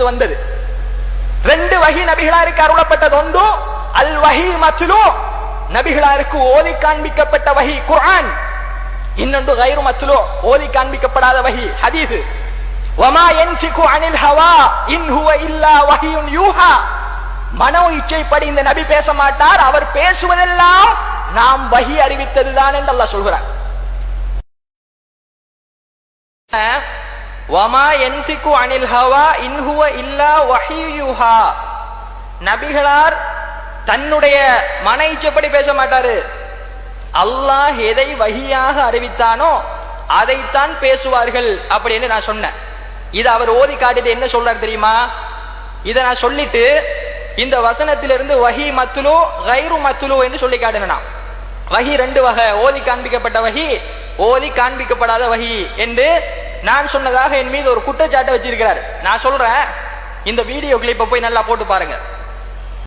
இருந்து வந்தது. ரெண்டு வகி நபிகளாருக்கு அருளப்பட்டது ஒன்று அல் வஹி மத்லு. நபிகளாருக்கு ஓதி காண்பிக்கப்பட்ட வகி குர்ஆன். இன்னொன்று கைரு மத்லு ஓதி காண்பிக்கப்படாத வகி ஹதீது வமா என்சிக்கு அனில் ஹவா இன் ஹுவ இல்லா வஹியுன் யூஹா. மனோ இச்சைப்படி இந்த நபி பேச மாட்டார் அவர் பேசுவதெல்லாம் நாம் வகி அறிவித்ததுதான் என்று அல்லாஹ் சொல்கிறார் வமா என்திக்கு அனில் ஹவா இன்ஹுவ இல்லா வஹியுஹா. நபிகளார் தன்னுடைய மன இச்சப்படி பேச மாட்டாரு? அல்லாஹ் எதை வகியாக அறிவித்தானோ அதைத்தான் பேசுவார்கள் அப்படின்னு நான் சொன்னேன். இது அவர் ஓதி காட்டிட்டு என்ன சொல்றார் தெரியுமா? இதை நான் சொல்லிட்டு இந்த வசனத்திலிருந்து வஹி மத்துலு கைரு மத்துலு என்று சொல்லி காட்டினான். வஹி ரெண்டு வகை. ஓதி காண்பிக்கப்பட்ட வகி ஓதி காண்பிக்கப்படாத வகி என்று நான் சொன்னதாக என் மீது ஒரு குற்றச்சாட்டை வச்சிருக்கிறார். நான் சொல்றேன் இந்த வீடியோ கிளிப்பை போய் நல்லா போட்டு பாருங்க.